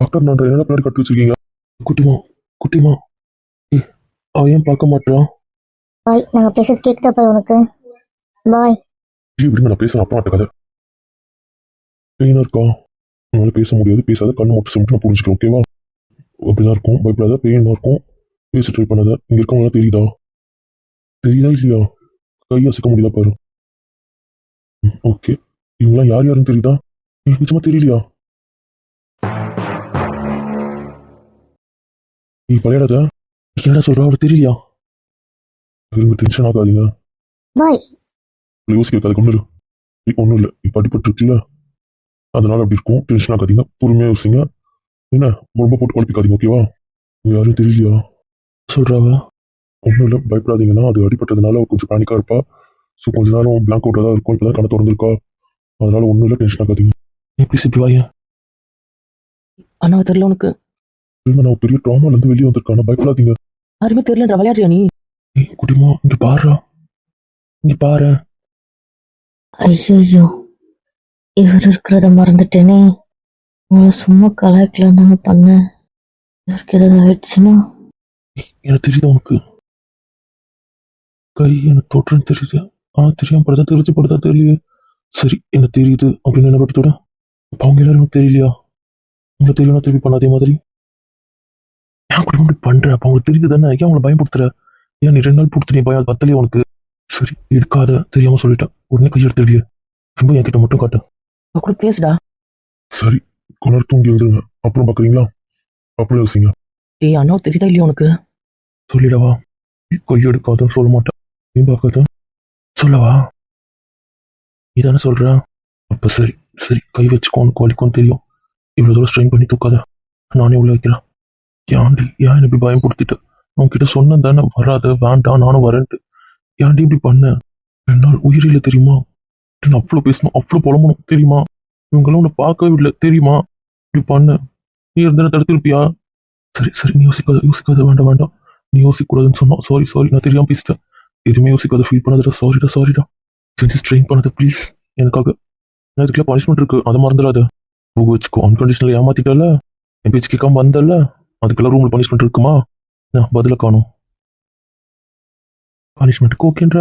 Doctor நான் என்ன பின்னாடி கட்டி வச்சிருக்கீங்க? குட்டிமா குட்டிமா. ஏ ஏன் பார்க்க மாட்டான் பாய் நாங்கள் பேசுறது கேட்குதா பாய் உனக்கு? பாய். ஜி விடுங்க நான் பேசுறேன் அப்புறம் கதை. பெயினா இருக்கா? உன்னால பேச முடியாது பேசாத கண்ணு மட்டும் சிம்பிள் நான் புரிஞ்சுக்கிறேன் ஓகேவா அப்படிதான் இருக்கும் பயப்படாத பெயினா இருக்கும். பேச ட்ரை பண்ணாத இங்க இருக்கவங்க தெரியுதா? தெரியுதா இல்லையா? கை அசைக்க முடியுதா பாரு. ஓகே இவங்களாம் யார் யாருன்னு தெரியுதா? நிஜமா தெரியலையா? நீ விளையாடாத என்னடா சொல்ற? அவளுக்கு தெரியலையா? இருங்க டென்ஷன் ஆகாதீங்க. பாய். யோசிக்க வைக்காத கொண்டு ஒன்றும் இல்லை. இப்போ அடிபட்டு இருக்குல்ல அதனால அப்படி இருக்கும். டென்ஷன் ஆகாதீங்க. பொறுமையாக யோசிங்க. என்ன? ரொம்ப போட்டு குழப்பிக்காதீங்க ஓகேவா உங்க யாரும் தெரியலையா? சொல்றாவ ஒன்றும் இல்லை. பயப்படாதீங்கன்னா அது அடிபட்டதுனால கொஞ்சம் பேனிக்காக இருப்பா. ஸோ கொஞ்ச நேரம் பிளாங்க் அவுட்டாக தான் இருக்கும். இப்போ தான் கண்ணை திறந்துருக்கா. அதனால ஒன்றும் இல்லை. டென்ஷன் ஆகாதீங்க. எப்படி சிப்பி வாங்க அண்ணாவை தெரியல உனக்கு. திரும்ப நான் பெரிய ட்ராமாலேருந்து வெளியே வந்திருக்கான. பயப்படாதீங்க. யாருமே தெரியலன்ற விளையாடுறியா நீ? ஏய் குட்டிமா இங்கே பாருடா. இங்கே பாரு. ஐயோ இவர் இருக்கிறத மறந்துட்டேனே. உங்களை சும்மா கலாய்க்கலாம் தானே பண்ணேன். இவருக்கு ஏதாவது ஆயிடுச்சுன்னா? எனக்கு தெரியுது உனக்கு? கை எனக்கு தொற்றுன்னு தெரியுது. ஆ தெரியாம படுதா தெரிஞ்சு படுதா தெரியலையே. சரி எனக்கு தெரியுது அப்படின்னு என்ன படுத்தோட அப்ப அவங்க எல்லாரும் எனக்கு தெரியலையா? உங்களுக்கு தெரியல திருப்பி பண்ண அதே மாதிரி. கூட இப்படி பண்ற அப்ப அவங்களுக்கு தெரியுது தானே ஏன் அவங்களை பயன்படுத்துற ஏன் நீ ரெண்டு நாள் கொடுத்து நீ பயம் அது பத்தலையே உனக்கு? சரி எடுக்காத தெரியாம சொல்லிட்டேன். உடனே கை எடுத்துடுவிய ரொம்ப என்கிட்ட மட்டும் காட்டு. கூட பேசுடா. சரி கொஞ்ச தூங்கி விடுங்க அப்புறம் பாக்குறீங்களா? அப்புறம் யோசிங்க. ஏய் அண்ணாவை தெரியுதா இல்லையா உனக்கு? சொல்லிடவா? கொய் எடுக்காத சொல்ல மாட்டேன். நீ பார்க்காத சொல்லவா? நீ தானே சொல்ற? அப்ப சரி சரி. கை வச்சுக்கோ. உனக்கு வலிக்கும் தெரியும். இவ்வளவு தூரம் ஸ்ட்ரெயின் பண்ணி தூக்காத. நானே உள்ள வைக்கிறேன். ஏன்டி ஏன் இப்படி பயன்படுத்திட்ட உன்கிட்ட சொன்னேன் தானே வராத வேண்டாம் நானும் வரேன்ட்டு. ஏன்டி இப்படி பண்ண? ரெண்டு நாள் உயிரில தெரியுமா? நான் அவ்வளோ பேசணும் அவ்வளோ புலம்பணும் தெரியுமா? இவங்களாம் உன்னை பார்க்கவே இல்லை தெரியுமா? இப்படி பண்ண. நீ இருந்தா தடுத்திருப்பியா? சரி சரி நீ யோசிக்காத யோசிக்காத வேண்டாம் வேண்டாம். நீ யோசிக்கக்கூடாதுன்னு சொன்னோம் சாரி சாரி நான் தெரியாமல் பேசிட்டேன். எதுவுமே யோசிக்காத ஃபீல் பண்ணாதடா சாரிடா சாரிடா செஞ்சு ஸ்ட்ரெயின் பண்ணாத ப்ளீஸ் எனக்காக. நான் இதுக்குள்ள பனிஷ்மெண்ட் இருக்குது அதை மறந்துடாத. போக வச்சுக்கோ அன்கண்டிஷனல் ஏமாத்திட்டல என் பேச்சு கேட்காம வந்தல அதுக்கெல்லாம் ரூம்ல பனிஷ்மெண்ட் இருக்குமா? நான் பதில காணும். பனிஷ்மெண்ட்டுக்கு ஓகேன்ற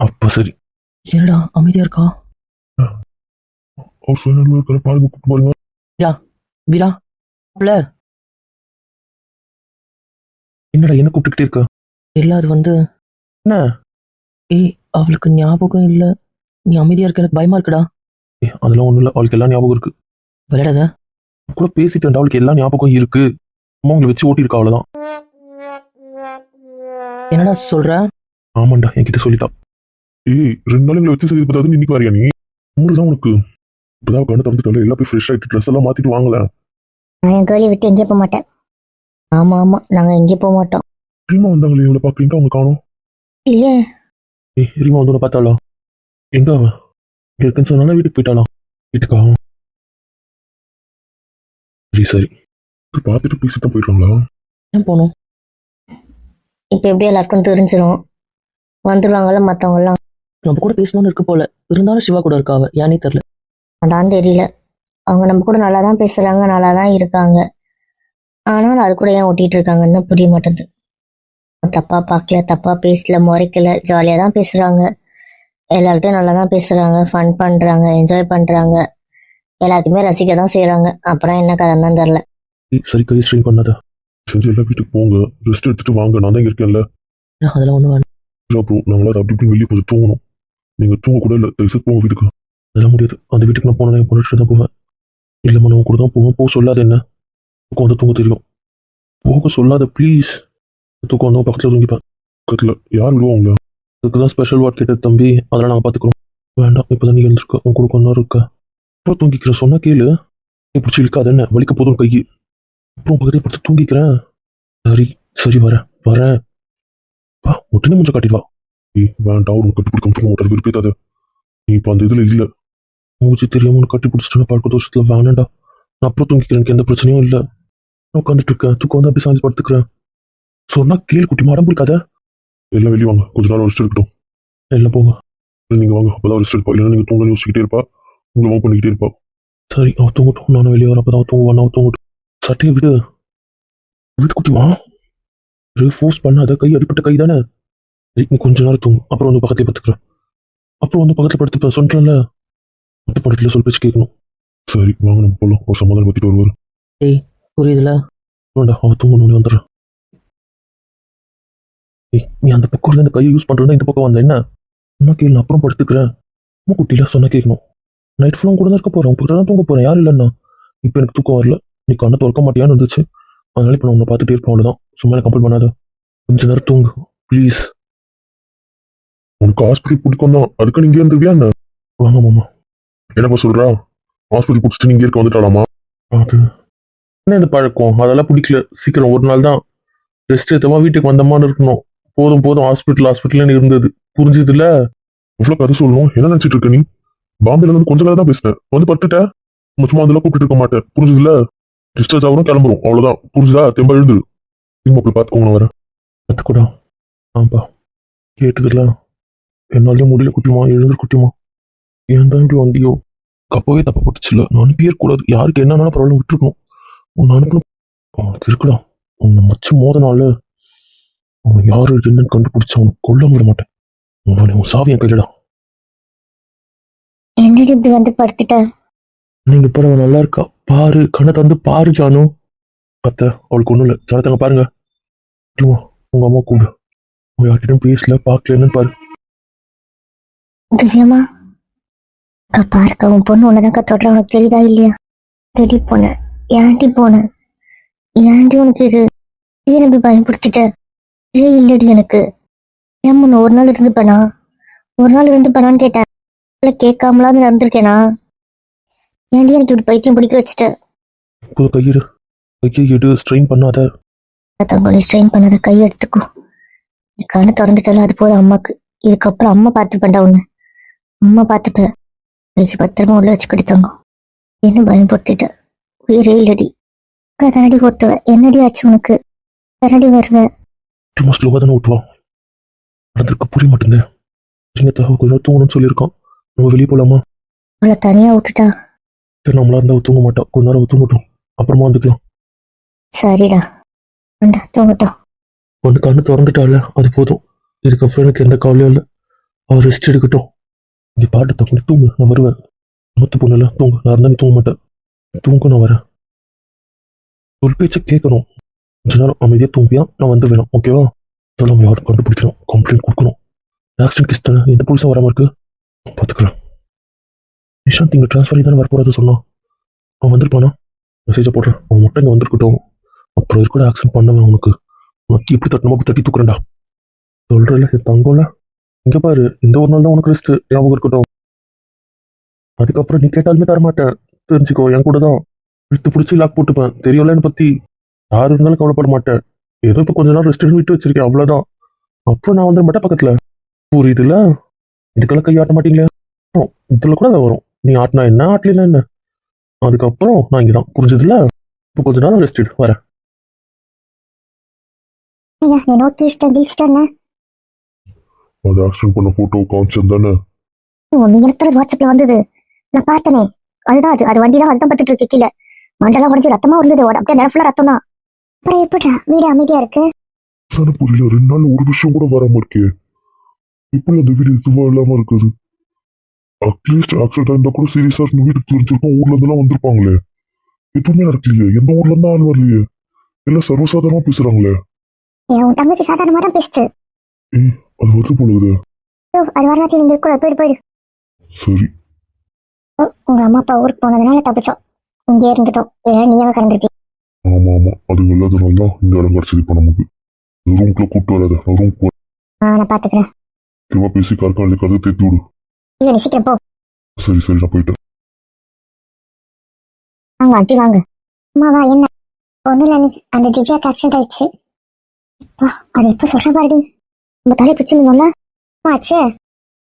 அப்ப சரி. என்னடா அமைதியா இருக்கா? அவர் சொன்ன இருக்கிற பாருங்க கூப்பிட்டு பாருங்க. இல்ல என்னடா என்ன கூப்பிட்டுக்கிட்டே இருக்க? இல்ல அது வந்து என்ன? ஏய் அவளுக்கு ஞாபகம் இல்ல. நீ அமைதியா இருக்க எனக்கு பயமா இருக்குடா. ஏ அதெல்லாம் ஒண்ணும் இல்லை அவளுக்கு எல்லாம் ஞாபகம் இருக்கு. விளையாடாத. கூட பேசிட்டு அவளுக்கு எல்லா ஞாபகம் இருக்கு. அம்மா உங்களை வச்சு ஓட்டி இருக்கா அவ்வளவுதான். என்னடா சொல்ற? ஆமாண்டா என்கிட்ட சொல்லிட்டா. ஏய் ரெண்டு நாள் எங்களை வச்சு செய்து பார்த்தாது இன்னைக்கு வரையா நீ? மூணு தான் உனக்கு. இப்பதான் கண்ணு திறந்துட்டால எல்லாம் போய் ஃப்ரெஷ் ஆயிட்டு ட்ரெஸ் எல்லாம் மாத்திட்டு வாங்கல நான் என் கேர்ளி விட்டு எங்கேயும் போக மாட்டேன். ஆமாம் ஆமாம் நாங்கள் எங்கேயும் போக மாட்டோம். ரீமா வந்தாங்களே இவளை பாக்குறீங்க அவங்க காணும்? இல்லையே ஏய் ரீமா வந்து உன்னை பார்த்தாளா? எங்க அவ? இங்க இருக்குன்னு சொன்னாலும் வீட்டுக்கு போயிட்டாளா? வீட்டுக்கா? சரி சரி. போய் பார்த்துட்டு பேசிட்டு தான் ஏன் போகணும்? இப்போ எப்படி எல்லாருக்கும் தெரிஞ்சிடும் வந்துடுவாங்கல்ல மற்றவங்கலாம் நம்ம கூட பேசணும்னு இருக்கு போல. இருந்தாலும் சிவா கூட இருக்கா அவ? ஏனே தெரியல. அதான் தெரியல. அவங்க நம்ம கூட நல்லா தான் பேசுகிறாங்க நல்லா தான் இருக்காங்க. ஆனால் அது கூட ஏன் ஓட்டிகிட்டு இருக்காங்கன்னு தான் புரிய மாட்டேங்குது. தப்பாக பார்க்கல தப்பாக பேசல முறைக்கல. ஜாலியாக தான் பேசுகிறாங்க எல்லார்கிட்டையும் நல்லா தான் பேசுகிறாங்க ஃபன் பண்ணுறாங்க என்ஜாய் பண்ணுறாங்க எல்லாத்தையுமே ரசிக்க தான் செய்கிறாங்க அப்புறம் என்ன கதைன்னு தான் தெரில சரி கை ஸ்ட்ரெயின் பண்ணாத. செஞ்சு எல்லாம் வீட்டுக்கு போங்க. ரெஸ்ட் எடுத்துட்டு வாங்க. நான் தான் இங்க இருக்கேன்ல. அதெல்லாம் ஒண்ணு வேண்டாம் இல்ல அப்புறம் நாங்களாம் அப்படி இப்படி வெளியே கொஞ்சம் தூங்கணும். நீங்க தூங்க கூட இல்லை. தயவுசெய்து போங்க வீட்டுக்கு. அதெல்லாம் முடியாது. அந்த வீட்டுக்கு நான் போனேன் என் பொண்ணு தான் போவேன். இல்லைம்மா நான் உன் கூட தான் போவேன். போக சொல்லாத என்ன? தூக்கம் வந்து தூங்க தெரியும். போக சொல்லாத ப்ளீஸ் தூக்கம் வந்து பக்கத்தில் தூங்கிப்பேன். பக்கத்தில் யார் விடுவாங்களா அதுக்கு தான் ஸ்பெஷல் வார்ட் கேட்டது தம்பி. அதெல்லாம் நாங்கள் பார்த்துக்குறோம். வேண்டாம் இப்போ தான் நீ எழுந்திருக்க. உன் கூட கொஞ்ச நேரம் இருக்க. அப்புறம் தூங்கிக்கிறேன். சொன்னா கேளு. பிடிச்சி இழுக்காத என்ன? வலிக்க போதும் கை அப்புறம் பக்கத்தில் படுத்து தூங்கிக்கிறேன். சரி சரி வரேன் வரேன் வா உடனே கொஞ்சம் காட்டிட்டு வா. ஏய் வேண்டாம் ஒரு கட்டி பிடிக்க தூங்க மாட்டார் விருப்பத்தாத நீ இப்போ அந்த இதில் இல்லை. மூச்சு தெரியாம உனக்கு கட்டி பிடிச்சிட்டு பழக்க தோஷத்தில் வேணாண்டா நான் அப்புறம் தூங்கிக்கிறேன் எனக்கு எந்த பிரச்சனையும் இல்லை. நான் உட்காந்துட்டு இருக்கேன் தூக்கம் வந்து அப்படி சாஞ்சு படுத்துக்கிறேன். சொன்னா கேள் குட்டி மடம் பிடிக்காத? எல்லாம் வெளியே வாங்க கொஞ்ச நேரம் ரெஸ்ட் எடுக்கட்டும். எல்லாம் போங்க. நீங்கள் வாங்க அப்போ தான் ரெஸ்ட் எடுப்பா. இல்லைன்னா நீங்கள் தூங்க யோசிச்சுக்கிட்டே இருப்பா. உங்களை வாங்க பண்ணிக்கிட்டே இருப்பா. சரி அவ தூங்கட்டும். நானும் வெளியே வரப்போ தான் தூங்குவான் அவ தூங்கட்டும். சட்டையை விடு. விடு குட்டிமா ஃபோர்ஸ் பண்ணாத. கை அடிப்பட்ட கை தானே? நீ கொஞ்ச நேரம் தூங்கும் அப்புறம் வந்து பக்கத்துல படுத்துக்கிறேன் அப்புறம் வந்து பக்கத்துல படுத்துப்பேன் சொல்றேன்ல? மற்ற படத்துல சொல் பேச்சு கேட்கணும். சரி வாங்க நம்ம போலாம். ஒரு சமாதானம் பத்திட்டு வருவார். புரியுதுல? வேண்டா அவன் தூங்கணும் வந்துடுறேன். ஏய் நீ அந்த பக்கம் இருந்து கையை யூஸ் பண்றதா இந்த பக்கம் வந்த என்ன? சொன்னா கேளு நான் அப்புறம் படுத்துக்கிறேன். அம்மா குட்டில சொன்னா கேட்கணும். நைட் ஃபுல்லாக கூட தான் இருக்க போறேன். உங்ககிட்ட தான் தூங்க போறேன். யாரும் இல்லைண்ணா இப்போ எனக்கு தூக்கம் வரல. நீ கண்ணை திறக்க மாட்டியான்னு இருந்துச்சு. அதனால இப்போ நான் உன்னை பார்த்துட்டே இருப்பேன் அவ்வளோதான் சும்மா கம்பல் பண்ணாத. கொஞ்ச நேரம் தூங்கு ப்ளீஸ் உனக்கு ஹாஸ்பிட்டல் பிடிக்கும் தான் அதுக்கு நீங்க இருந்துருவியா என்ன? வாங்க மாமா. என்னப்பா சொல்றா? ஹாஸ்பிட்டல் பிடிச்சிட்டு நீங்க இருக்க வந்துட்டாலாமா அது. என்ன இந்த பழக்கம்? அதெல்லாம் பிடிக்கல. சீக்கிரம் ஒரு நாள் தான் ரெஸ்ட் எடுத்தமா வீட்டுக்கு வந்தமான்னு இருக்கணும். போதும் போதும் ஹாஸ்பிட்டல் ஹாஸ்பிட்டல்னு இருந்தது. புரிஞ்சுதுல இவ்வளோ கதை சொல்லணும். என்ன நினைச்சிட்டு இருக்க நீ? பாம்பேல இருந்து கொஞ்ச நேரம் தான் பேசினேன். வந்து பட்டுட்ட சும்மா சும்மா அதெல்லாம் கூப்பிட்டு இருக்க மாட்டேன். புரிஞ்சுதுல டிஸ்சார்ஜ் ஆகணும் கிளம்புறோம். அவ்வளோதான் புரிஞ்சுதா? தெம்ப எழுந்துரு. திரும்ப பார்த்துக்கோங்க வர. வரேன் கத்துக்கூடா ஆம்பா கேட்டதுல என்னாலே முடியல குட்டிமா. எழுந்துரு குட்டிமா. ஏன் தான் இப்படி வந்தியோ? கப்பவே தப்பா போட்டுச்சுல நான் அனுப்பியே கூடாது யாருக்கு என்னன்னாலும் ப்ராப்ளம் விட்டுருக்கணும். உன்னை அனுப்பணும். அவனுக்கு இருக்கலாம் உன்னை மச்சம் மோதனால அவன் யாரு என்னன்னு கண்டுபிடிச்சு அவனை கொல்ல விட மாட்டேன். உன்னை உன் சாவி என் கையிலடா. என்னடி இப்படி வந்து படுத்துட்டேன் நீங்க இப்போ நல்லா இருக்கா? பாரு கண்ணை தந்து பாரு ஜானு. அத்தை அவளுக்கு ஒன்றும் இல்லை. ஜனத்தங்க பாருங்க. இல்லைம்மா உங்க அம்மா கூடு உங்க யார்கிட்டயும் பேசல பார்க்கல என்னன்னு பாரு. திவ்யமா அக்கா பாருக்கா உன் பொண்ணு உன்னதாக்கா தொடர உனக்கு தெரியுதா இல்லையா? தேடி போன ஏன்டி போன? ஏன்டி உனக்கு இது? ஏன் இப்படி பயன்படுத்திட்ட ஏ இல்லடி எனக்கு. ஏன் முன்ன ஒரு நாள் இருந்து பண்ணா? ஒரு நாள் இருந்து பண்ணான்னு கேட்டேன் இல்ல நடந்திருக்கேனா? ஏன்டி எனக்கு இப்படி பைத்தியம் பிடிக்க வச்சுட்ட? கையிடு. கையை எடு ஸ்ட்ரெயின் பண்ணாத. தங்கோலி ஸ்ட்ரெயின் பண்ணாத. கை எடுத்துக்கோ. நீ கண்ணு திறந்துட்டால அது போதும் அம்மாக்கு. இதுக்கப்புறம் அம்மா பார்த்துப்பேன்டா உன்னை. அம்மா பார்த்துப்ப. கையை பத்திரமா உள்ள வச்சு கொடுத்தாங்க. என்ன பயன்படுத்திட்ட உயிரே இல்லடி. கதனடி ஓட்டுவ என்னடி ஆச்சு உனக்கு? கரடி வருவ? சும்மா ஸ்லோவாக தானே ஓட்டுவான் நடந்திருக்க புரிய மாட்டேங்குது. சின்ன தகவல் கொஞ்சம் தூங்கணும்னு சொல்லியிருக்கான். நம்ம வெளியே போலாமா? அவளை தனியா விட்டுட்டா? சரி நம்மளா இருந்தா தூங்க மாட்டோம் கொஞ்ச நேரம் தூங்கட்டும். அப்புறமா வந்துக்கலாம். சரிடா. தூங்கட்டும். வந்து கண்ணு திறந்துட்டால அது போதும். இதுக்கப்புறம் எனக்கு எந்த கவலையும் இல்லை. அவள் ரெஸ்ட் எடுக்கட்டும். இங்கே பாட்டு தப்பு தூங்கு நான் வருவேன். மூத்த பொண்ணுல தூங்கு. நான் இருந்தா நீ தூங்க மாட்டேன் தூங்க நான் வரேன். சொல் பேச்ச கேட்கணும் கொஞ்ச நேரம் அமைதியாக தூங்கியா நான் வந்து வேணும். ஓகேவா அதெல்லாம் யாரும் கண்டுபிடிக்கணும். கம்ப்ளைண்ட் கொடுக்கணும். ஆக்சிடென்ட் கேஸ் தானே? எந்த போலீஸும் வராமல் இருக்கு? பார்த்துக்கலாம் நிஷாந்த் இங்கே ட்ரான்ஸ்ஃபர் தானே வரப்போறது சொன்னான். அவன் வந்திருப்பானா? மெசேஜை போடுறேன். அவன் மட்டும் இங்கே வந்திருக்கட்டும். அப்புறம் இருக்கூட ஆக்சிடென்ட் பண்ணவன் உனக்கு உனக்கு எப்படி தட்டணுமோ அப்படி தட்டி தூக்குறேன்டா. சொல்கிறல என் தங்கம்ல. பாரு இந்த ஒரு நாள் தான் உனக்கு ரெஸ்ட்டு ஞாபகம் இருக்கட்டும். அதுக்கப்புறம் நீ கேட்டாலுமே தர மாட்டேன் தெரிஞ்சுக்கோ என் கூட தான். இழுத்து பிடிச்சி லாக் போட்டுப்பேன். தெரியலன்னு பற்றி யார் இருந்தாலும் கவலைப்பட மாட்டேன். ஏதோ இப்போ கொஞ்ச நாள் ரெஸ்ட் விட்டு வச்சிருக்கேன் அவ்வளோதான் அப்புறம் நான் வந்துட மாட்டேன் பக்கத்தில். புரியுதுல்ல? இதுக்கெல்லாம் கை ஆட்ட மாட்டீங்களே இதில் கூட வரும். நீ ஆட்டினா என்ன? ஆட்டலாம் என்ன? அதுக்கப்புறம் நான் இங்கதான். புரிஞ்சதுல இப்போ கொஞ்ச நாள் ரெஸ்ட் வரேன். ஐயா நீ நோக்கி இஷ்டம் டீச்சிட்டேன்னு அது ஆக்சிடென்ட் பண்ண போட்டோ காமிச்சது தானே? நீ எனக்கு வாட்ஸ்அப்ல வந்தது. நான் பார்த்தனே. அதுதான் அது. அது வண்டி தான் அதுதான் பார்த்துட்டு இருக்கு கீழே. மண்டலம் உடஞ்சி ரத்தமா இருந்தது அப்படியே நேரம் ஃபுல்லா ரத்தம் தான் அப்புறம் எப்படா வீடு அமைதியா இருக்கு? சார் புரியல ரெண்டு நாள் ஒரு விஷயம் கூட வராம இருக்கே எப்படி அந்த வீடு சும்மா இல்லாம இருக்குது? அட்லீஸ்ட் ஆக்சிடென்ட் இருந்தா கூட சீரியஸா இருந்து வீட்டுக்கு தெரிஞ்சிருக்கோம். ஊர்ல இருந்தெல்லாம் வந்திருப்பாங்களே. எதுவுமே நடக்கலையே. எந்த ஊர்ல இருந்தா ஆள் வரலையே. எல்லாம் சர்வசாதாரணமா பேசுறாங்களே. உன் தங்கச்சி சாதாரணமா தான் பேசுது அது வருது போலுது அது வரலாற்று நீங்க கூட போயிடு போயிடு. சரி. உங்க அம்மா அப்பா ஊருக்கு போனதுனால தப்பிச்சோம். இங்கே இருந்துட்டோம். ஏன்னா நீ அங்க கடந்திருப்பீங்க ஆமா ஆமா. அது இல்லாதனால தான் இந்த இடம் கிடைச்சது இப்ப நமக்கு. ரூம்குள்ள கூப்பிட்டு வராத. ரூம் நான் பாத்துக்கிறேன். போய் பேசி கற்காலி கதை தேத்தி விடு. நீ சீக்கிரம் போ. சரி சரி நான் போயிட்டேன் வாங்க ஆண்டி வாங்க. அம்மாவா என்ன? ஒண்ணும் இல்ல நீ அந்த திவ்யாக்கு ஆக்சிடென்ட் ஆயிடுச்சு. அப்பா, அது எப்ப சொல்ற பாருடி. நம்ம தலை பிடிச்சிருந்தோம்ல ஆச்சு.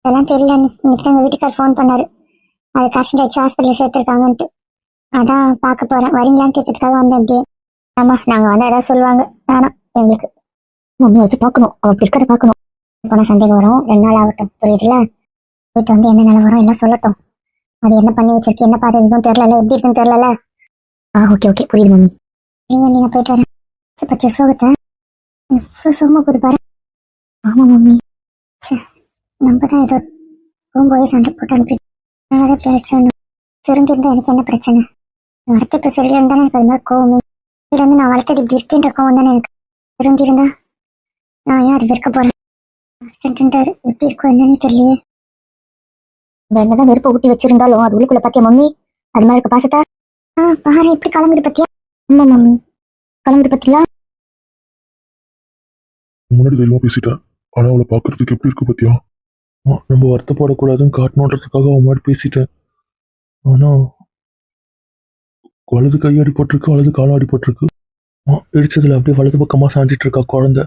அதெல்லாம் தெரியல நீ இன்னைக்கு தான் எங்க வீட்டுக்கார் ஃபோன் பண்ணாரு. அதுக்கு ஆக்சிடென்ட் ஆயிடுச்சு ஹாஸ்பிட்டல் சேர்த்திருக்காங்கன்ட்டு. அதான் பார்க்க போறேன். வரீங்களான்னு கேட்கறதுக்காக வந்தேன் அப்படியே ஆமா நாங்க வந்தா ஏதாவது சொல்லுவாங்க. வேணாம் எங்களுக்கு. மம்மி வந்து பார்க்கணும். அவ அப்படி இருக்கிறத பார்க்கணும். போன சந்தேகம் வரும். ரெண்டு நாள் ஆகட்டும். புரியுதுல போயிட்டு வந்து என்ன நிலவரம் எல்லாம் சொல்லட்டும். அது என்ன பண்ணி வச்சிருக்கு என்ன பார்த்து எதுவும் தெரியல எப்படி இருக்குன்னு தெரியல ஆ ஓகே ஓகே புரியுது மம்மி நீங்க நீங்க போயிட்டு வரேன். பச்சை சோகத்தை. எவ்வளோ சோகமா கொடுப்பாரு ஆமா மம்மி நம்ம தான் ஏதோ போகும்போது சண்டை போட்டு அனுப்பி அதனால தான் இப்படி தெரிஞ்சிருந்தா எனக்கு என்ன பிரச்சனை? நான் அடுத்த இப்போ சரியா இருந்தாலும் எனக்கு அது மாதிரி கோவமே. இதுல வந்து நான் வளர்த்தது இப்படி இருக்கேன்ற கோவம் தானே எனக்கு. தெரிஞ்சிருந்தா நான் ஏன் அது விற்க போறேன்? எப்படி இருக்கும் என்னன்னு தெரியலையே. என்னதான் நெருப்பு ஊட்டி வச்சிருந்தாலும் அது உள்ளுக்குள்ள பாத்தியா மம்மி? அது மாதிரி இருக்க பாசத்தா? ஆ பாரு இப்படி கிளம்புது பத்தியா? ஆமா மம்மி. கிளம்புது பத்தியா? முன்னாடி தைரியமா பேசிட்டேன். ஆனா அவளை பாக்குறதுக்கு எப்படி இருக்கு பத்தியா? நம்ம வருத்தப்படக்கூடாதுன்னு காட்டணுன்றதுக்காக அவன் மாதிரி பேசிட்டேன். ஆனா வலது கை அடிபட்டிருக்கு வலது காலம் அடிபட்டிருக்கு. இடிச்சதுல அப்படியே வலது பக்கமா சாஞ்சிட்டு இருக்கா குழந்தை.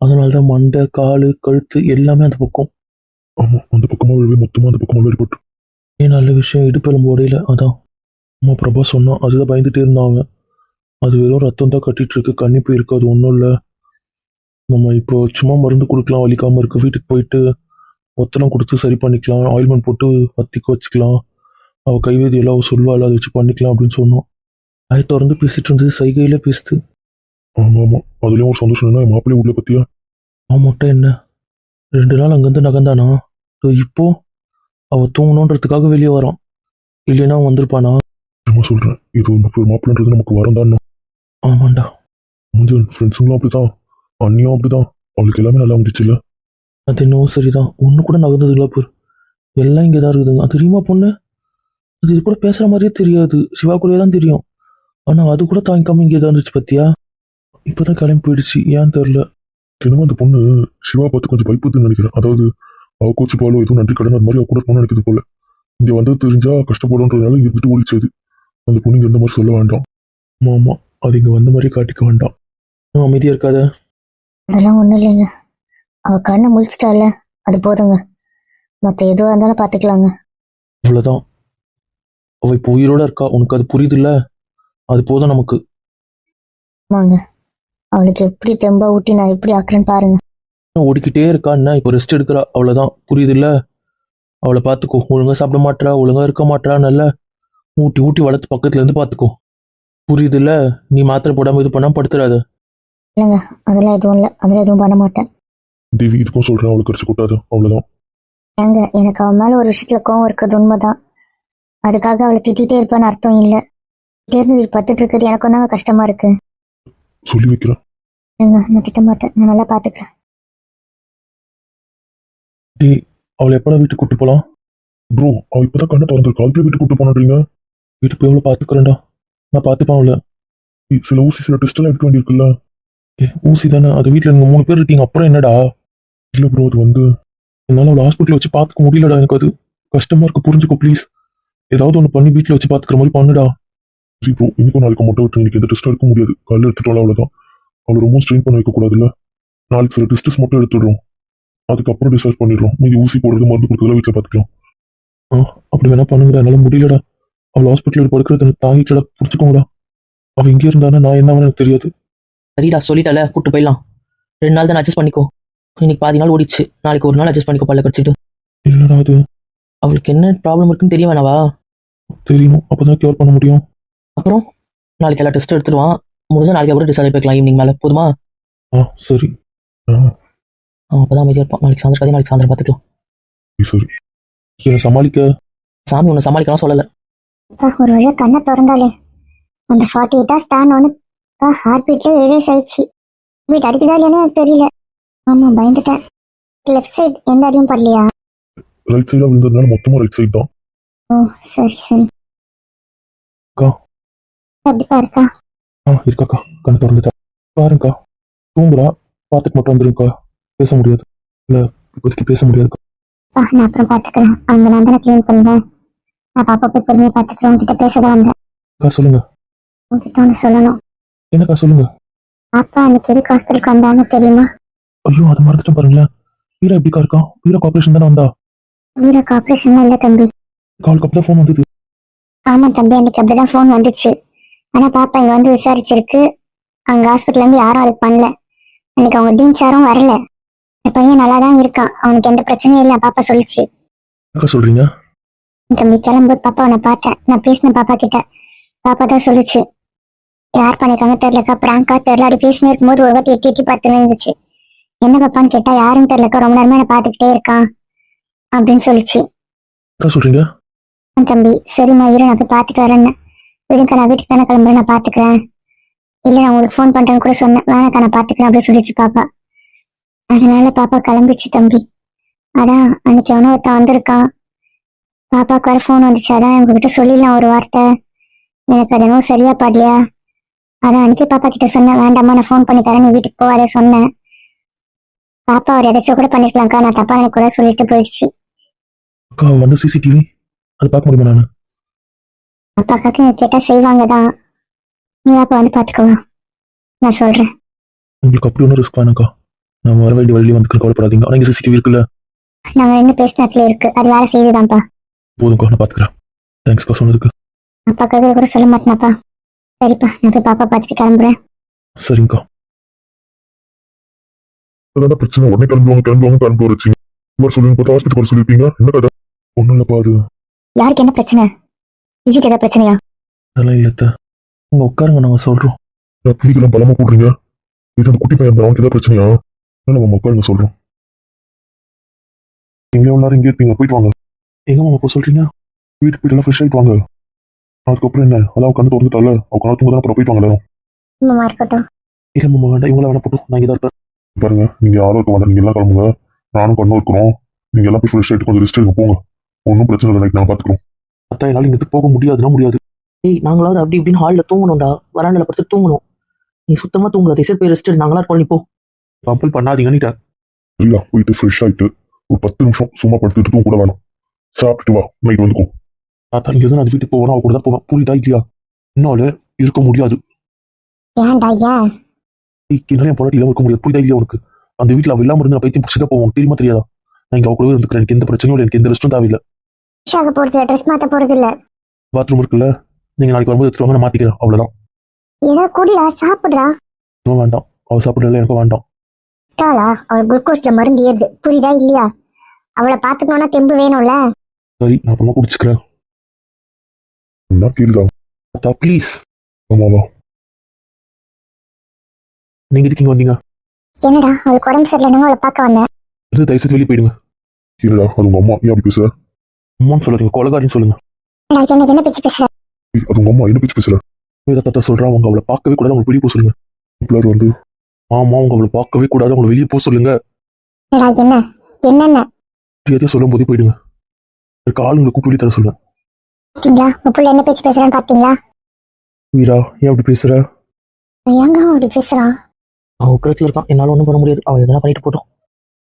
அதனாலதான் மண்டை காலு கழுத்து எல்லாமே அந்த பக்கம். ஆமா அந்த பக்கமா விழுவே மொத்தமா அந்த பக்கமா அடிபட்டு ஏன் நல்ல விஷயம் இடுப்பெலும்பு உடையில அதான். அம்மா பிரபா சொன்னான் அதுதான் பயந்துட்டே இருந்தான் அவன் அது வெறும் ரத்தம் தான் கட்டிட்டு இருக்கு. கண்ணி போயிருக்கு. அது ஒன்றும் இல்லை. நம்ம இப்போ சும்மா மருந்து கொடுக்கலாம். வலிக்காம இருக்கு. வீட்டுக்கு போயிட்டு ஒத்தனம் கொடுத்து சரி பண்ணிக்கலாம். ஆயில்மெண்ட் போட்டு பத்திக்க வச்சுக்கலாம். அவ கைவேதி எல்லாம் அவ சொல்லுவாள் அதை வச்சு பண்ணிக்கலாம் அப்படின்னு சொன்னோம். அதை திறந்து பேசிட்டு இருந்தது. சைகையில பேசுது. ஆமா ஆமா. அதுலயும் ஒரு சந்தோஷம் என்ன மாப்பிள்ளை உள்ள பத்தியா? அவன் மட்டும் என்ன? ரெண்டு நாள் அங்கேருந்து நகர்ந்தானா? இதோ இப்போ அவ தூங்கணுன்றதுக்காக வெளியே வரான். இல்லைன்னா வந்திருப்பானா? நான் சொல்றேன். இது ஒரு மாப்பிள்ளைன்றது நமக்கு வரம் தான். ஆமாண்டா. முந்தைய ஃப்ரெண்ட்ஸுங்களும் அப்படிதான் அண்ணியும் அப்படிதான் அவளுக்கு எல்லாமே நல்லா வந்துச்சுல்ல? அது என்னவோ சரிதான். ஒன்று கூட நகர்ந்தது இல்லை பாரு? எல்லாம் இங்கே தான் இருக்குதுங்க அது தெரியுமா பொண்ணு? அது இது கூட பேசுகிற மாதிரியே தெரியாது. சிவா கூடயே தான் தெரியும். ஆனால் அது கூட தாங்கிக்காம இங்கே தான் இருந்துச்சு பத்தியா? இப்போதான் கிளம்பி போயிடுச்சு. ஏன் தெரில என்னமோ அந்த பொண்ணு சிவா பார்த்து கொஞ்சம் பயப்புதுன்னு நினைக்கிறேன். அதாவது அவ கோச்சு பாலோ எதுவும் நன்றி கடன் அது மாதிரி அவ கூட இருக்கணும்னு நினைக்கிறது போல. இங்கே வந்தது தெரிஞ்சா கஷ்டப்படுன்றதுனால இருந்துட்டு ஓடிச்சது. அந்த பொண்ணு இங்கே இந்த மாதிரி சொல்ல வேண்டாம். ஆமா அது இங்கே வந்த மாதிரி காட்டிக்க வேண்டாம். அமைதியாக இருக்காத. அதெல்லாம் ஒண்ணும் இல்லைங்க. அவ கண்ணை முழிச்சிட்டால அது போதுங்க. மத்த எதுவா இருந்தாலும் பாத்துக்கலாங்க. அவ்வளோதான் அவ இப்போ உயிரோட இருக்கா? உனக்கு அது புரியுதுல்ல? அது போதும் நமக்கு. ஆமாங்க அவளுக்கு எப்படி தெம்பா ஊட்டி நான் எப்படி ஆக்குறேன்னு பாருங்க. ஓடிக்கிட்டே இருக்கா? என்ன இப்போ ரெஸ்ட் எடுக்கிறா? அவ்வளோதான் புரியுதுல்ல? அவளை பார்த்துக்கோ. ஒழுங்கா சாப்பிட மாட்றா ஒழுங்கா இருக்க மாட்றா நல்லா ஊட்டி ஊட்டி வளர்த்து பக்கத்துல இருந்து பார்த்துக்கோ. புரியுதுல்ல? நீ மாத்திரை போடாம இது பண்ணாம படுத்துறாத. இல்லைங்க அதெல்லாம் எதுவும் இல்லை. அதெல்லாம் எதுவும் பண்ண மாட்டேன். தேவி இதுக்கும் சொல்றேன் அவளுக்கு கடிச்சு கொட்டாது. அவ்வளோதான் ஏங்க எனக்கு அவன் மேல ஒரு விஷயத்துல கோவம் இருக்கிறது உண்மைதான். அதுக்காக அவளை திட்டிகிட்டே இருப்பேன்னு அர்த்தம் இல்லை. இருந்து இது பத்துட்டு இருக்கிறது எனக்கும் தாங்க கஷ்டமா இருக்கு. சொல்லி வைக்கிறேன். ஏங்க நான் திட்ட மாட்டேன். நான் நல்லா பாத்துக்கிறேன் டேய் அவளை எப்படா வீட்டுக்கு கூட்டு போகலாம் ப்ரோ அவள் இப்போ தான் கண்ணை திறந்துருக்கா. அதுக்குள்ள வீட்டுக்கு கூட்டு போனோன்றீங்க வீட்டுக்கு எவ்வளோ பார்த்துக்கிறேன்டா. நான் பார்த்துப்பான் அவளை. சில ஊசி சில டெஸ்ட்லாம் எடுக்க வேண்டியிருக்குல்ல. ஏ ஊசி தானே? அது வீட்டில் நீங்கள் மூணு பேர் இருக்கீங்க. அப்புறம் என்னடா? இல்லை ப்ரோ அது வந்து என்னால் அவளை ஹாஸ்பிட்டலில் வச்சு பார்த்துக்க முடியலடா எனக்கு அது. கஷ்டமாக இருக்கு புரிஞ்சுக்கோ ப்ளீஸ் ஏதாவது ஒன்று பண்ணி வீட்டில் வச்சு பார்த்துக்கிற மாதிரி பண்ணுடா. சரி ப்ரோ இன்னைக்கும் நாளைக்கு மட்டும் விட்டு இன்னைக்கு எந்த டெஸ்ட்டும் எடுக்க முடியாது. காலையில் எடுத்துட்டோம் அவ்வளோதான் அவளை ரொம்ப ஸ்ட்ரெயின் பண்ண வைக்கக்கூடாதுல்ல நாளைக்கு சில டெஸ்ட்ஸ் மட்டும் எடுத்துடுறோம். அதுக்கப்புறம் டிஸ்சார்ஜ் பண்ணிடுறோம். மீதி ஊசி போடுறது மருந்து கொடுக்குறதுல வீட்டில் பார்த்துக்கலாம் ஆ அப்படி வேணா பண்ணுங்கடா. என்னால் முடியலடா. அவள் ஹாஸ்பிட்டலில் படுக்கிறது எனக்கு தாங்கிக்கடா பிடிச்சிக்கோங்கடா. அவள் இங்கே இருந்தானா? நான் என்ன எனக்கு தெரியாது. சரிடா சொல்லிட்டல கூட்டு போயிடலாம். ரெண்டு நாள் தான் அட்ஜஸ்ட் பண்ணிக்கோ. இன்னைக்கு பாதி நாள் ஓடிச்சு நாளைக்கு ஒரு நாள் அட்ஜஸ்ட் பண்ணிக்கோ பல்ல கடிச்சிட்டு. இல்லடா அது. அவளுக்கு என்ன ப்ராப்ளம் இருக்குன்னு தெரிய வேணாவா? தெரியணும். அப்பதான் கியூர் பண்ண முடியும். அப்புறம்? நாளைக்கு எல்லா டெஸ்ட் எடுத்துருவான் முடிஞ்சா நாளைக்கு அப்புறம் டிஸ்சார்ஜ் போய்க்கலாம் ஈவினிங் மேலே. போதுமா? ஆ சரி. ஆ. அவன் அப்பதான் அமைதியாக இருப்பான். நாளைக்கு சாயந்தரம் கதை நாளைக்கு சாயந்தரம் பார்த்துக்கலாம். சரி, சரி. என்னை சமாளிக்க. சாமி உன்னை சமாளிக்கலாம் சொல்லலை. அப்பா ஒரு வழியா கண்ணை திறந்தாலே. அந்த ஃபார்ட்டி எயிட்டா ஸ்டாண்ட் ஒன்று ஹார்ட் பீட்ல ரிலீஸ் ஆயிடுச்சு. பீட் அடிக்குதா இல்லையானே எனக்கு தெரியல. ஆமா பயந்துட்டேன். லெஃப்ட் சைடு எந்த அடியும் படலையா? ரைட் சைடாக விழுந்ததுனால மொத்தமாக ரைட் சைடு தான். ஓ சரி சரி. அக்கா. அப்படிப்பா இருக்கா? ஆ இருக்காக்கா கண்ணு திறந்துட்டா பாருங்கக்கா. தூங்குறா. பார்த்துட்டு மட்டும் வந்துருங்கக்கா. பேச முடியாது. இல்லை இப்போதைக்கு பேச அப்பா நான் அப்புறம் பாத்துக்கிறேன் அங்க நான் தானே கிளீன் பண்ணுவேன். நான் பாப்பா போய் பொறுமையா பாத்துக்கிறேன் உங்ககிட்ட பேசதான் வந்தேன். அக்கா சொல்லுங்க. உங்ககிட்ட ஒன்று சொல்லணும். என்னக்கா சொல்லுங்க. பாப்பா அன்னைக்கு எதுக்கு ஹாஸ்பிட்டலுக்கு வந்தான்னு தெரியுமா? ஐயோ அதை மறந்துட்டேன் பாருங்களேன். வீரா எப்படிக்கா இருக்கா? வீரா கார்பரேஷன் தானே வந்தா? வீரக்கு ஆப்ரேஷன்லாம் இல்லை தம்பி. காலுக்கு அப்போ தான் ஃபோன் வந்தது. ஆமா தம்பி அன்னைக்கு அப்படிதான் ஃபோன் வந்துச்சு. ஆனா பாப்பா இங்க வந்து விசாரிச்சிருக்கு. அங்க ஹாஸ்பிட்டல்ல இருந்து யாரும் அதுக்கு பண்ணல. அன்னைக்கு அவங்க டீன் சாரும் வரல. பையன் நல்லா தான் இருக்கான். அவனுக்கு எந்த பிரச்சனையும் இல்லை பாப்பா சொல்லிச்சு. அக்கா சொல்றீங்க? தம்பி கிளம்பும்போது பாப்பா நான் பார்த்தேன். நான் பேசினேன் பாப்பா கிட்ட. பாப்பா தான் சொல்லுச்சு. யார் பண்ணிருக்காங்க தெரியலக்கா பிராங்கா தெரியல. அப்படி பேசினே இருக்கும்போது ஒரு வாட்டி எட்டி எட்டி பார்த்துன்னு இருந்துச்சு. என்ன பாப்பான்னு கேட்டா யாருன்னு தெரியலக்கா ரொம்ப நேரமா என்ன பார்த்துக்கிட்டே இருக்கான் அப்படின்னு சொல்லிச்சு. என்ன சொல்றீங்க? தம்பி சரிம்மா இரு நான் போய் பார்த்துட்டு வரேன்னு. விடுங்கக்கா நான் வீட்டுக்கு தானே கிளம்புறேன் நான் பார்த்துக்கிறேன். இல்லை நான் உங்களுக்கு ஃபோன் பண்றேன்னு கூட சொன்னேன். வேணாக்கா நான் பார்த்துக்கிறேன் அப்படின்னு சொல்லிச்சு பாப்பா. அதனால பாப்பா கிளம்பிச்சு தம்பி. அதான் அன்னைக்கு அவனும் ஒருத்தன் வந்திருக்கான். பாப்பாவுக்கு வர ஃபோன் வந்துச்சு. அதான் உங்ககிட்ட சொல்லிடலாம் ஒரு வார்த்தை. எனக்கு அது என்னவோ சரியா பாடலையா? அதான் அன்னைக்கு பாப்பா கிட்ட சொன்னேன் வேண்டாம்மா நான் ஃபோன் பண்ணி தரேன் நீ வீட்டுக்கு போகாதே சொன்னேன். பாப்பா அவர் எதாச்சும் கூட பண்ணிருக்கலாம்க்கா. நான் தப்பா எனக்கு கூட சொல்லிட்டு போயிடுச்சு. அக்கா வந்து சிசிடிவி அது பார்க்க முடியுமா நான்? அப்பாக்காக்கு கேட்டா செய்வாங்க தான் நீ அப்பா வந்து பாத்துக்கவா நான் சொல்றேன். உங்களுக்கு அப்படி ஒன்றும் ரிஸ்க் வேணாக்கா நான் வர வேண்டிய வழியில வந்து கவலைப்படாதீங்க. ஆனால் இங்கே சிசிடிவி இருக்குல்ல? நாங்க என்ன பேசினத்துல இருக்கு. அது வேலை செய்யுதுதான்ப்பா. போதும்க்கா நான் பார்த்துக்கிறேன் தேங்க்ஸ்க்கா சொன்னதுக்கு. அப்பாக்காக கூட சொல்ல மாட்டேனாப்பா. சரிப்பா நான் போய் பாப்பா பார்த்துட்டு கிளம்புறேன். சரிங்கக்கா அதான் பிரச்சனை? உடனே கிளம்புவாங்க கிளம்புவாங்க கிளம்பு வச்சுங்க. மாதிரி சொல்லுங்க பார்த்தா ஹாஸ்பிட்டல் வர சொல்லியிருப்பீங்க? என்ன கதை? ஒன்றும் இல்லைப்பா அது. யாருக்கு என்ன பிரச்சனை? விஜய்க்கு ஏதாவது பிரச்சனையா? அதெல்லாம் இல்லை அத்தை. நீங்க உட்காருங்க நாங்கள் சொல்கிறோம் பிடிக்கலாம் பலமா போடுறீங்க இது அந்த குட்டி பையன் அவனுக்கு ஏதாவது பிரச்சனையா? நம்ம உட்காருங்க சொல்றோம். எங்கே எல்லாரும் இங்கே இருப்பீங்க போயிட்டு வாங்க. எங்க மாமா இப்போ சொல்றீங்க? வீட்டுக்கு போயிட்டு ஃப்ரெஷ் ஆகிட்டு வாங்க. அதுக்கப்புறம் என்ன? அதான் உட்காந்து திறந்துட்டால உட்காந்து தூங்க அப்புறம் போயிட்டு வாங்க எல்லாரும். இருக்கட்டும். இல்லை மாமா வேண்டாம். இவங்கள வேணா போட்டோம் நான் இங்கே தான் இருப்பேன். பாருங்க நீங்க யாரும் இருக்க வேண்டாம் நீங்க எல்லாம் கிளம்புங்க. நானும் கண்ணும் இருக்கிறோம் நீங்க எல்லாம் போய் ஃப்ரெஷ் ஆயிட்டு கொஞ்சம் ரெஸ்ட் எடுக்க போங்க. ஒன்றும் பிரச்சனை இல்லை நைட் நான் பாத்துக்கிறோம். அத்தா என்னால் இங்கே போக முடியாதுன்னா முடியாது. ஏய் நாங்களாவது அப்படி இப்படின்னு ஹாலில் தூங்கணும்டா. வராண்டில் படுத்து தூங்கணும். நீ சுத்தமாக தூங்கல திசை போய் ரெஸ்ட் நாங்களா இருக்கோம் நீ போ. கம்பல் பண்ணாதீங்கன்னு இல்ல போயிட்டு ஃப்ரெஷ் ஆயிட்டு ஒரு பத்து நிமிஷம் சும்மா படுத்துட்டு கூட வேணும். சாப்பிட்டுட்டு வா நைட் வந்துக்கும் தாத்தா இங்கே தான் நான் வீட்டுக்கு போவேன் அவ கூட தான் போவேன் புரியுதா இல்லையா? என்னால இருக்க முடியாது. ஏன்டா ஏன் என்னால என் பொண்டாட்டி இல்லாம இருக்க முடியாது. புரியுதா இல்லையா உனக்கு? அந்த வீட்டில் அவள் இல்லாமல் இருந்து நான் பைத்தியம் பிடிச்சதா போவோம். தெரியுமா தெரியாதா? நான் இங்கே அவ கூடவே இருந்துக்கிறேன். எனக்கு எந்த பிரச்சனையும் இல்லை. எனக்கு எந்த ரெஸ்ட்டும் தேவையில்லை. ஷாக போறது இல்ல ட்ரெஸ் மாத்த போறது இல்ல? பாத்ரூம் இருக்குல்ல. நீங்கள் நாளைக்கு வரும்போது எடுத்துட்டு வாங்க நான் மாற்றிக்கிறேன் அவ்வளோதான் ஏதோ குடிடா சாப்பிடுடா. இன்னும் வேண்டாம். அவள் சாப்பிடல எனக்கு வேண்டாம். டாலா அவள் குளுக்கோஸ்ல மருந்து ஏறுது. புரியுதா இல்லையா? அவளை பாத்துக்கணும்னா தெம்பு வேணும்ல? சரி நான் அப்புறமா குடிச்சுக்கிறேன். என்ன தாத்தா ப்ளீஸ். ஆமாவா நீங்கள் இதுக்கு இங்கே வந்தீங்க? என்னடா அவளுக்கு உடம்பு சரியில்லைன்னு அவளை பார்க்க வந்தேன். இது தயவு செய்து வெளியே போயிடுங்க. இல்லடா அது உங்க அம்மா ஏன் அப்படி பேசுற? அம்மான்னு சொல்லாதீங்க கொலகாரின்னு சொல்லுங்க. நான் என்ன என்ன பேச்சு பேசுற? அது உங்க அம்மா என்ன பேச்சு பேசுற? வேத தாத்தா சொல்கிறேன் அவங்க அவளை பார்க்கவே கூடாது அவங்க வெளியே போக சொல்லுங்க. பிள்ளார் வந்து ஆமா அவங்க அவளை பார்க்கவே கூடாது. அவங்களை வெளியே போக சொல்லுங்க. என்னடா என்ன? என்னென்ன? எதையும் சொல்லும் போதே போயிடுங்க. இருக்க ஆளுங்களை கூப்பிட்டு வெளியே தர சொல்லுவேன் பாத்தீங்களா? உன் புள்ள என்ன பேச்சு பேசுறான்னு பாத்தீங்களா? வீரா ஏன் அப்படி பேசுற? எங்க அவன் அப்படி பேசுறான்? அவன் உக்கரத்தில் இருக்கான். என்னால் ஒன்றும் பண்ண முடியாது. அவன் எதனா பண்ணிட்டு போட்டோம்.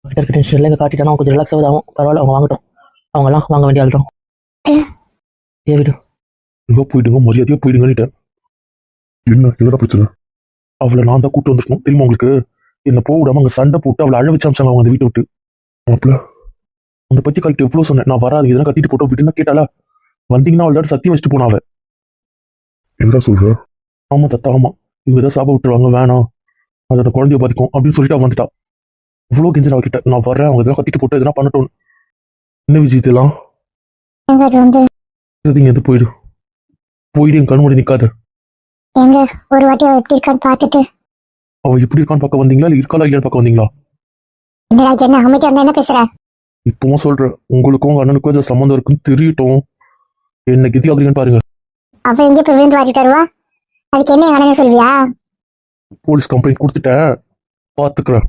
கிட்ட இருக்க டென்ஷன் எல்லாம் இங்கே காட்டிட்டானா அவன் கொஞ்சம் ரிலாக்ஸ் ஆகுது ஆகும் பரவாயில்ல அவங்க வாங்கட்டும். அவங்கெல்லாம் வாங்க வேண்டிய ஆள் தான் ஏ விடு? எங்க போயிடுங்க மரியாதையா போயிடுங்கன்னுட்டேன். என்ன என்னடா பிரச்சனை? அவளை நான் தான் கூட்டு வந்திருக்கணும். தெரியுமா உங்களுக்கு? என்ன போக விடாம அங்க சண்டை போட்டு அவளை அழ வச்சு அமிச்சாங்க அவங்க அந்த வீட்டை விட்டு. மாப்பிள்ள. அந்த பத்தி கழிட்டு எவ்வளவு சொன்னேன்? நான் வராது எதனா கத்திட்டு போட்டோம் விட்டுனா கேட்டாளா? வந்தீங்கன்னா அவள் சத்தியம் வச்சுட்டு போனா அவ என்னடா சொல்ற? ஆமா தத்தா ஆமா. இவங்க ஏதாவது சாப்பிட விட்டுருவாங்க வேணாம். அது அந்த குழந்தைய பாதிக்கும் அப்படின்னு சொல்லிட்டு அவ வந்துட்டா. இவ்வளோ கெஞ்சு நான் கிட்ட நான் வரேன் அவங்க எதனா கத்திட்டு போட்டு எதனா பண்ணட்டும் என்ன விஜய் இதெல்லாம்? எது போயிடு. போயிடு என் கண் மூடி நிக்காத. எங்க ஒரு வாட்டி அவ எப்படி இருக்கான்னு பாத்துட்டு அவ எப்படி இருக்கான்னு பார்க்க வந்தீங்களா? இல்ல இருக்காளா இல்லையான்னு பார்க்க வந்தீங்களா? என்னடா என்ன அமைதியா இருந்தா என்ன பேசுற? இப்பவும் சொல்றேன் உங்களுக்கும் உங்க அண்ணனுக்கும் ஏதோ சம்மந்தம் இருக்குன்னு தெரியட்டும். என்ன கெதி ஆகுறீங்கன்னு பாருங்க. அவ எங்க போய் விழுந்து வாரிட்டு வருவா? அதுக்கு என்ன எங்க அண்ணன் சொல்வியா? போலீஸ் கம்ப்ளைண்ட் கொடுத்துட்டேன். பாத்துக்கிறேன்.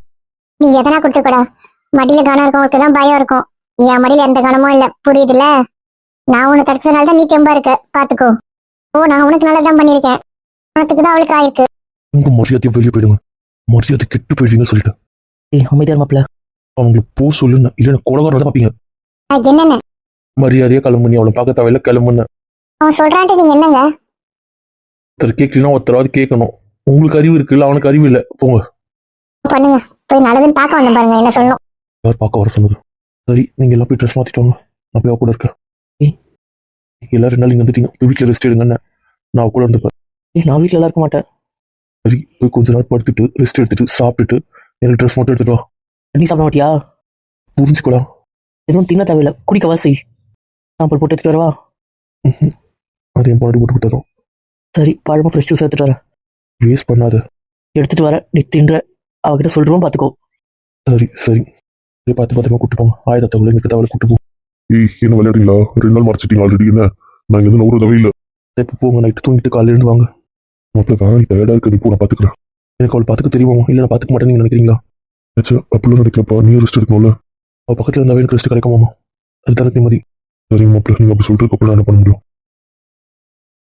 நீ எதனா கொடுத்துக்கூடா. மடியில கனம் இருக்கவங்களுக்கு தான் பயம் இருக்கும். என் மடியில எந்த கனமும் இல்ல புரியுதுல்ல? நான் உன்னை தடுத்ததுனால தான் நீ தெம்பா இருக்க. பாத்துக்கோ. ஓ நான் உனக்கு நல்லதான் பண்ணிருக்கேன் உனக்கு தான் அவளுக்கு ஆயிருக்கு. உங்க மரியாதையை வெளியே போயிடுங்க. மரியாதை கெட்டு போயிடுவீங்கன்னு சொல்லிட்டேன். ஏய் மாப்பிள்ள அவங்களுக்கு போ சொல்லுங்க இல்லைன்னா கொலகாரம் தான் பாப்பீங்க அது என்னென்ன? மரியாதையா கிளம்பு நீ அவளை பார்க்க தேவையில்ல கிளம்புன்னு. அவன் சொல்றான்ட்டு நீங்க என்னங்க? ஒருத்தர் கேட்கலாம் ஒருத்தராவது கேட்கணும். உங்களுக்கு அறிவு இருக்குல்ல அவனுக்கு அறிவு இல்லை. போங்க. பண்ணுங்க. போய் நல்லதுன்னு பார்க்க வந்தேன் பாருங்க என்ன சொல்லணும். யார் பார்க்க வர சொன்னது? சரி நீங்க எல்லாம் போய் ட்ரெஸ் மாத்திட்டு வாங்க நான் போய் அவ கூட இருக்கேன். ஏய். எல்லாரும் ரெண்டு நாள் இங்க வந்துட்டீங்க போய் வீட்டில் ரெஸ்ட் எடுங்கன்னு. நான் அவ கூட இருந்துப்பேன். ஏய் நான் வீட்டில் எல்லாம் இருக்க மாட்டேன். சரி போய் கொஞ்ச நேரம் படுத்துட்டு ரெஸ்ட் எடுத்துட்டு சாப்பிட்டுட்டு எனக்கு ட்ரெஸ் மட்டும் எடுத்துட்டு வா. நீ சாப்பிட மாட்டியா? புரிஞ்சுக்கலாம் எதுவும் தின்ன தேவையில்ல. குடிக்கவா செய். சாம்பிள் போட்டு எடுத்துட்டு வரவா? அது என் பாடி போட்டு கொடுத்ததும் சரி பழமும் ஃப்ரெஷ் ஜூஸ் எடுத்துட்டு வரேன் வேஸ்ட் பண்ணாத. எடுத்துட்டு வர நீ தின்ற. அவகிட்ட சொல்றோம் பாத்துக்கோ. சரி சரி. சரி பார்த்து பத்திரமா கூட்டு போங்க. ஆயுதத்தை கூட எங்கிட்ட அவளை கூட்டு போ. ஏய் என்ன விளையாடுறீங்களா? ரெண்டு நாள் மறைச்சிட்டீங்க ஆல்ரெடி என்ன? நான் இங்க இருந்து நவுறதவே இல்லை. இப்போ போங்க நைட்டு தூங்கிட்டு காலையில இருந்து வாங்க. மாப்பிள்ள வேலை டயர்டா இருக்கு நீ நான் பாத்துக்கிறேன் எனக்கு அவள் பார்த்துக்க தெரியுமா இல்லை நான் பார்த்துக்க மாட்டேன்னு நீங்க நினைக்கிறீங்களா? ஏச்சா அப்படிலாம் நினைக்கிறப்பா நீ ரெஸ்ட் எடுக்கணும்ல? அவள் பக்கத்தில் இருந்தாவே எனக்கு ரெஸ்ட் கிடைக்குமாமா அதுதான் நிம்மதி. சரிங்க மாப்பிள்ள நீங்க அப்படி சொல்றதுக்கு அப்புறம் என்ன பண்ண முடியும்?